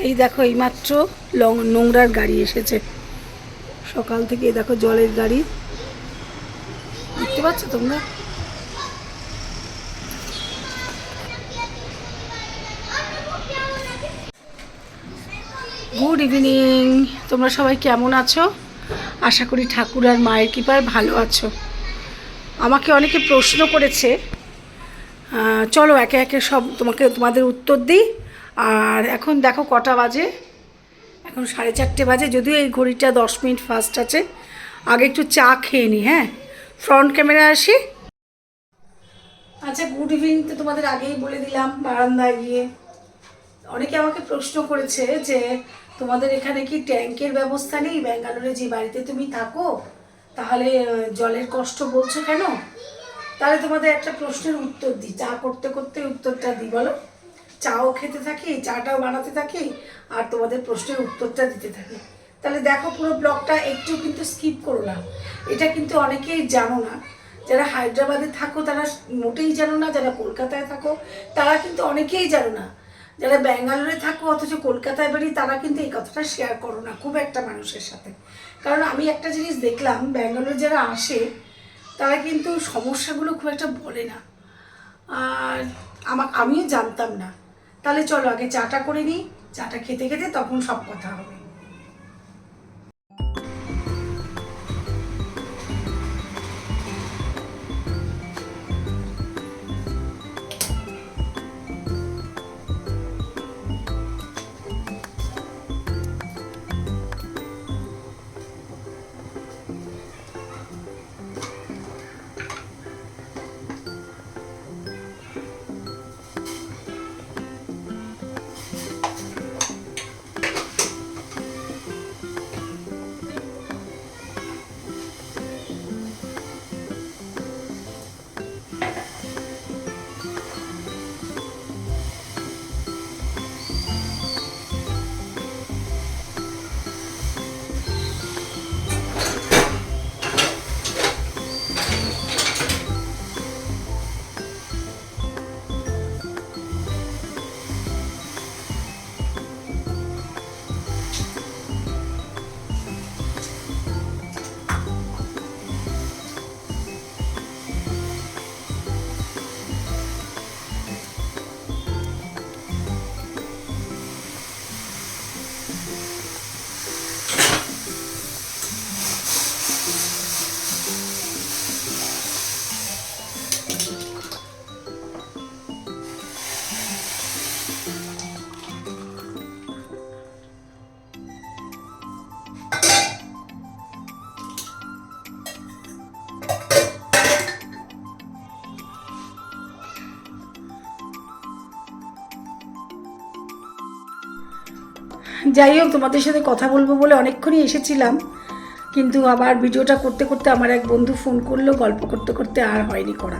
এই দেখো এইমাত্র লং নোংরার গাড়ি এসেছে। সকাল থেকে এই দেখো জলের গাড়ি। দেখতে পাচ্ছ তোমরা? গুড ইভিনিং তোমরা সবাই কেমন আছো? আশা করি ঠাকুর আর মায়ের কৃপায় ভালো আছো। আমাকে অনেকে প্রশ্ন করেছে। চলো একে একে সব তোমাকে তোমাদের উত্তর দিই। আর এখন দেখো কটা বাজে? এখন সাড়ে চারটে বাজে, যদিও এই ঘড়িটা দশ মিনিট ফাস্ট আছে। আগে একটু চা খেয়ে নিই হ্যাঁ? ফ্রন্ট ক্যামেরা আসি? আচ্ছা গুড ইভিনিং তো তোমাদের আগেই বলে দিলাম, বারান্দায় গিয়ে। অনেকে আমাকে প্রশ্ন করেছে যে, তোমাদের এখানে কি ট্যাঙ্কের ব্যবস্থা নেই? ব্যাঙ্গালোরে যে বাড়িতে তুমি থাকো, তাহলে জলের কষ্ট বলছো কেন? তাহলে তোমাদের একটা প্রশ্নের উত্তর দিই, চা করতে করতে উত্তরটা দিই, বলো। চাও খেতে থাকি, চাটাও বানাতে থাকি, আর তোমাদের প্রশ্নের উত্তরটা দিতে থাকি। তাহলে দেখো পুরো ব্লগটা একটু কিন্তু স্কিপ করো না। এটা কিন্তু অনেকেই জানো না। যারা হায়দ্রাবাদে থাকো, তারা মোটেই জানো না। যারা কলকাতায় থাকো, তারা কিন্তু অনেকেই জানো না। যারা ব্যাঙ্গালোরে থাকো, অথচ কলকাতায় বাড়ি তারা কিন্তু এই কথাটা শেয়ার করো না, খুব একটা মানুষের সাথে। কারণ আমি একটা জিনিস দেখলাম, ব্যাঙ্গালোর যারা আসে, তারা কিন্তু সমস্যাগুলো খুব একটা বলে না। আর আমা, আমিও জানতাম না। তাহলে চলো আগে চাটা করে নিই। চাটা খেতে খেতে তখন সব কথা হবে। যাই হোক, তোমাদের সাথে কথা বলব বলে অনেকক্ষণই এসেছিলাম, কিন্তু আবার ভিডিওটা করতে করতে আমার এক বন্ধু ফোন করল, গল্প করতে করতে আর হয়নি করা।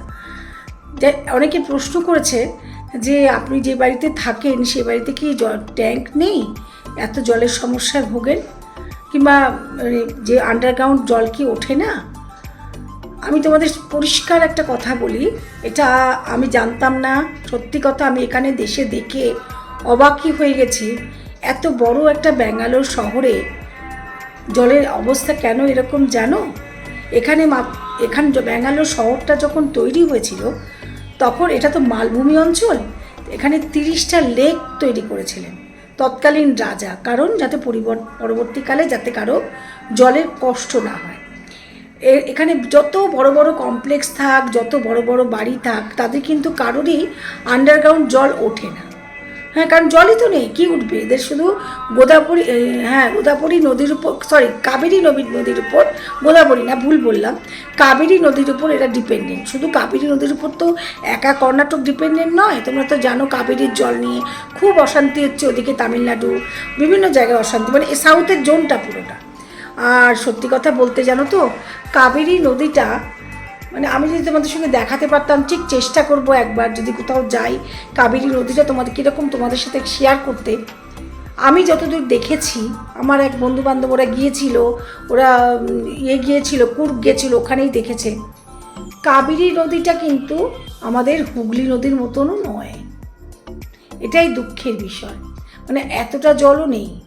যে- অনেকে প্রশ্ন করেছে যে, আপনি যে বাড়িতে থাকেন, সে বাড়িতে কি ট্যাঙ্ক নেই? এত জলের সমস্যায় ভোগেন? কিংবা যে আন্ডারগ্রাউন্ড জল কি ওঠে না? আমি তোমাদের পরিষ্কার একটা কথা বলি, এটা আমি জানতাম না। সত্যি কথা, আমি এখানে দেশে দেখে অবাকই হয়ে গেছি এত বড় একটা ব্যাঙ্গালোর শহরে জলের অবস্থা কেন এরকম জানো? এখানে মা- এখান ব্যাঙ্গালোর শহরটা যখন তৈরি হয়েছিল, তখন এটা তো মালভূমি অঞ্চল, এখানে তিরিশটা লেক তৈরি করেছিলেন। তৎকালীন রাজা, কারণ যাতে পরবর্তীকালে যাতে কারও জলের কষ্ট না হয়। এখানে যত বড় বড় কমপ্লেক্স থাক, যত বড় বড় বাড়ি থাক তাদের কিন্তু কারোরই আন্ডারগ্রাউন্ড জল ওঠে না। হ্যাঁ কারণ জলই তো নেই, কি উঠবে? এদের শুধু গোদাবরী হ্যাঁ গোদাবরী নদীর উপর সরি কাবেরী নদীর নদীর উপর, গোদাবরী না, ভুল বললাম, কাবেরী নদীর উপর এরা ডিপেন্ডেন্ট শুধু কাবেরী নদীর উপর তো একা কর্ণাটক ডিপেন্ডেন্ট নয়, তোমরা তো জানো কাবেরীর জল নিয়ে খুব অশান্তি হচ্ছে ওদিকে তামিলনাড়ু, বিভিন্ন জায়গায় অশান্তি মানে সাউথের জোনটা পুরোটা। আর সত্যি কথা বলতে জানো তো, কাবেরী নদীটা মানে আমি যদি তোমাদের সঙ্গে দেখাতে পারতাম, ঠিক চেষ্টা করব একবার যদি কোথাও যাই। কাবেরী নদীটা তোমাদের কীরকম তোমাদের সাথে শেয়ার করতে। আমি যতদূর দেখেছি, আমার এক বন্ধু বান্ধব ওরা গিয়েছিল, ওরা ইয়ে গিয়েছিল, কুর্গ গিয়েছিল, ওখানেই দেখেছে। কাবেরী নদীটা কিন্তু আমাদের হুগলি নদীর মতনও নয়। এটাই দুঃখের বিষয়। মানে এতটা জলও নেই।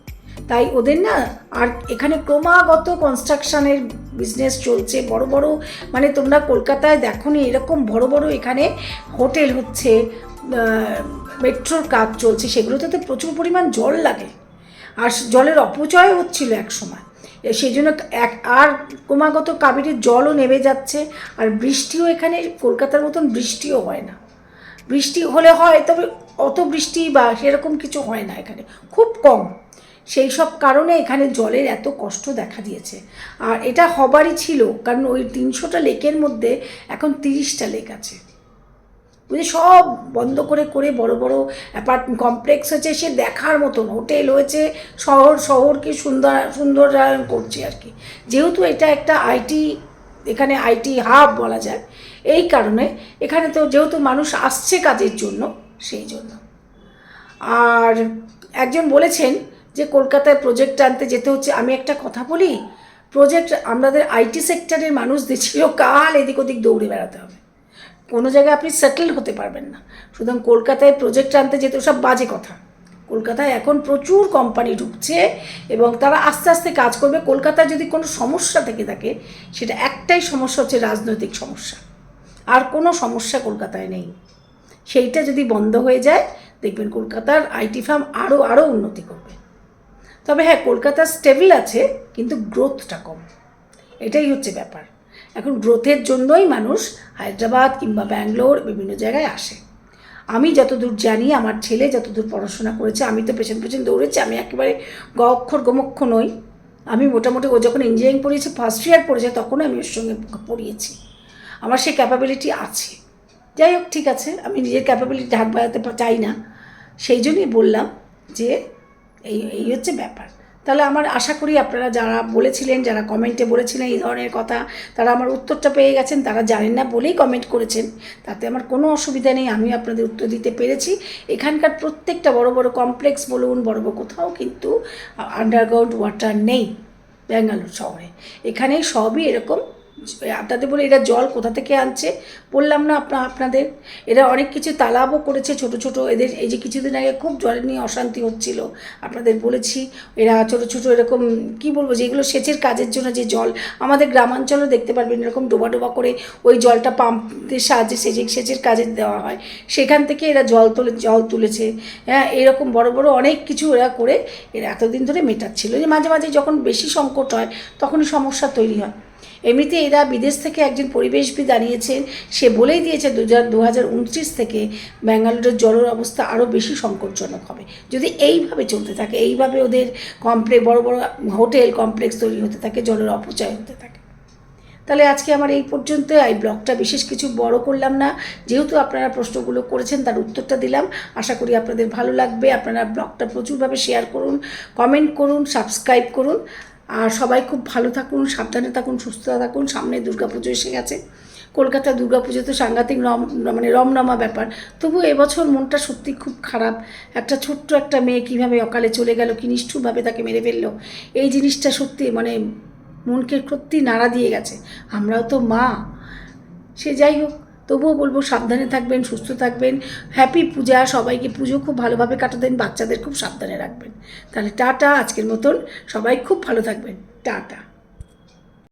তাই ওদের না আর এখানে ক্রমাগত কনস্ট্রাকশনের বিজনেস চলছে। বড় বড় মানে তোমরা কলকাতায় দেখো নি এরকম বড় বড় এখানে হোটেল হচ্ছে মেট্রোর কাজ চলছে, সেগুলোতে তো প্রচুর পরিমাণ জল লাগে। আর জলের অপচয় হচ্ছিল এক সময়। সেই জন্য এক, আর ক্রমাগত কাবেরীর জলও নেমে যাচ্ছে, আর বৃষ্টিও এখানে কলকাতার মতন বৃষ্টিও হয় না। বৃষ্টি হলে হয়, তবে অত বৃষ্টি বা সেরকম কিছু হয় না এখানে। খুব কম। সেই সব কারণে এখানে জলের এত কষ্ট দেখা দিয়েছে। আর এটা হবারই ছিল, কারণ ওই তিনশোটা লেকের মধ্যে এখন তিরিশটা লেক আছে। বুঝলি সব বন্ধ করে করে বড় বড় অ্যাপার্ট, কমপ্লেক্স হয়েছে, সে দেখার মতন। হোটেল হয়েছে, শহর, শহরকে সুন্দর সুন্দরায়ন করছে আর কি। যেহেতু এটা একটা আইটি, এখানে আইটি হাব বলা যায়, এই কারণে এখানে তো যেহেতু মানুষ আসছে কাজের জন্য, সেই জন্য। আর একজন বলেছেন যে কলকাতায় প্রজেক্ট আনতে যেতে হচ্ছে, আমি একটা কথা বলি? প্রজেক্ট আমাদের আইটি সেক্টরের মানুষদের ছিল কাল এদিক ওদিক দৌড়ে বেড়াতে হবে। কোনো জায়গায় আপনি সেটেল হতে পারবেন না। সুতরাং কলকাতায় প্রজেক্ট আনতে যেতে সব বাজে কথা। কলকাতায় এখন প্রচুর কোম্পানি ঢুকছে এবং তারা আস্তে আস্তে কাজ করবে। কলকাতায় যদি কোনো সমস্যা থেকে থাকে, সেটা একটাই সমস্যা হচ্ছে রাজনৈতিক সমস্যা। আর কোনো সমস্যা কলকাতায় নেই। সেইটা যদি বন্ধ হয়ে যায়, দেখবেন কলকাতার আইটি ফার্ম আরও আরও উন্নতি করবে। তবে হ্যাঁ কলকাতা স্টেবল আছে, কিন্তু গ্রোথটা কম। এটাই হচ্ছে ব্যাপার। এখন গ্রোথের জন্যই মানুষ হায়দ্রাবাদ কিংবা ব্যাঙ্গালোর বিভিন্ন জায়গায় আসে। আমি যতদূর জানি, আমার ছেলে যতদূর পড়াশোনা করেছে, আমি তো পেছন পেছন দৌড়েছি, আমি একেবারে গ অক্ষর গমক্ষ নই। আমি মোটামুটি ও যখন ইঞ্জিনিয়ারিং পড়িয়েছে ফার্স্ট ইয়ার পড়েছে তখন আমি ওর সঙ্গে পড়িয়েছি। আমার সেই ক্যাপাবিলিটি আছে। যাই হোক, ঠিক আছে, আমি নিজের ক্যাপাবিলিটি ঢাক বাড়াতে চাই না। সেই জন্যই বললাম যে এই এই হচ্ছে ব্যাপার। তাহলে আমার আশা করি আপনারা যারা বলেছিলেন, যারা কমেন্টে বলেছিলেন এই ধরনের কথা, তারা আমার উত্তরটা পেয়ে গেছেন, তারা জানেন না বলেই কমেন্ট করেছেন। তাতে আমার কোনো অসুবিধা নেই, আমি আপনাদের উত্তর দিতে পেরেছি। এখানকার প্রত্যেকটা বড় বড় কমপ্লেক্স বলুন, বড় বড় কোথাও কিন্তু আন্ডারগ্রাউন্ড ওয়াটার নেই, ব্যাঙ্গালোর শহরে। এখানে সবই এরকম আপনাদের বলে, এরা জল কোথা থেকে আনছে? বললাম, না, আপনা, আপনাদের। এরা অনেক কিছু তালাবও করেছে, ছোট ছোট। এদের, এই যে কিছুদিন আগে খুব জল নিয়ে অশান্তি হচ্ছিল। আপনাদের বলেছি, এরা ছোট ছোট, এরকম, কি বলব যেগুলো সেচের কাজের জন্য যে জল। আমাদের গ্রামাঞ্চলেও দেখতে পারবেন, এরকম ডোবা ডোবা করে ওই জলটা পাম্পের সাহায্যে সেচে, সেচের কাজে দেওয়া হয়। সেখান থেকে এরা জল তুলে, জল তুলেছে। হ্যাঁ এরকম বড় বড় অনেক কিছু এরা করে। এরা এতদিন ধরে মেটাচ্ছিল। যে মাঝে মাঝে যখন বেশি সংকট হয়, তখনই সমস্যা তৈরি হয়। এমনিতে এরা বিদেশ থেকে একজন পরিবেশবিদ আনিয়েছেন। সে বলেই দিয়েছে দু হাজার থেকে ব্যাঙ্গালোরের জলের অবস্থা আরও বেশি সংকটজনক হবে। যদি এইভাবে চলতে থাকে, এইভাবে ওদের কমপ্লে বড় বড় হোটেল কমপ্লেক্স তৈরি হতে থাকে জলের অপচয় হতে থাকে। তাহলে আজকে আমার এই পর্যন্ত এই ব্লগটা বিশেষ কিছু বড় করলাম না। যেহেতু আপনারা প্রশ্নগুলো করেছেন, তার উত্তরটা দিলাম। আশা করি আপনাদের ভালো লাগবে। আপনারা ব্লগটা প্রচুরভাবে শেয়ার করুন কমেন্ট করুন সাবস্ক্রাইব করুন। আর সবাই খুব ভালো থাকুন, সাবধানে থাকুন সুস্থ থাকুন। সামনে দুর্গাপুজো এসে গেছে। কলকাতা দুর্গাপুজো তো সাংঘাতিক রম মানে রমরমা ব্যাপার। তবু এবছর মনটা সত্যি খুব খারাপ। একটা ছোট্ট একটা মেয়ে কীভাবে অকালে চলে গেল, কি নিষ্ঠুরভাবে তাকে মেরে ফেলল, এই জিনিসটা সত্যি মানে মনকে সত্যি নাড়া দিয়ে গেছে। আমরাও তো মা। সে যাই হোক তবুও বলব সাবধানে থাকবেন, সুস্থ থাকবেন। হ্যাপি পূজা, সবাইকে পুজো খুব ভালোভাবে কাটাতেন বাচ্চাদের খুব সাবধানে রাখবেন। তাহলে টাটা, আজকের মতন সবাই খুব ভালো থাকবেন। টাটা।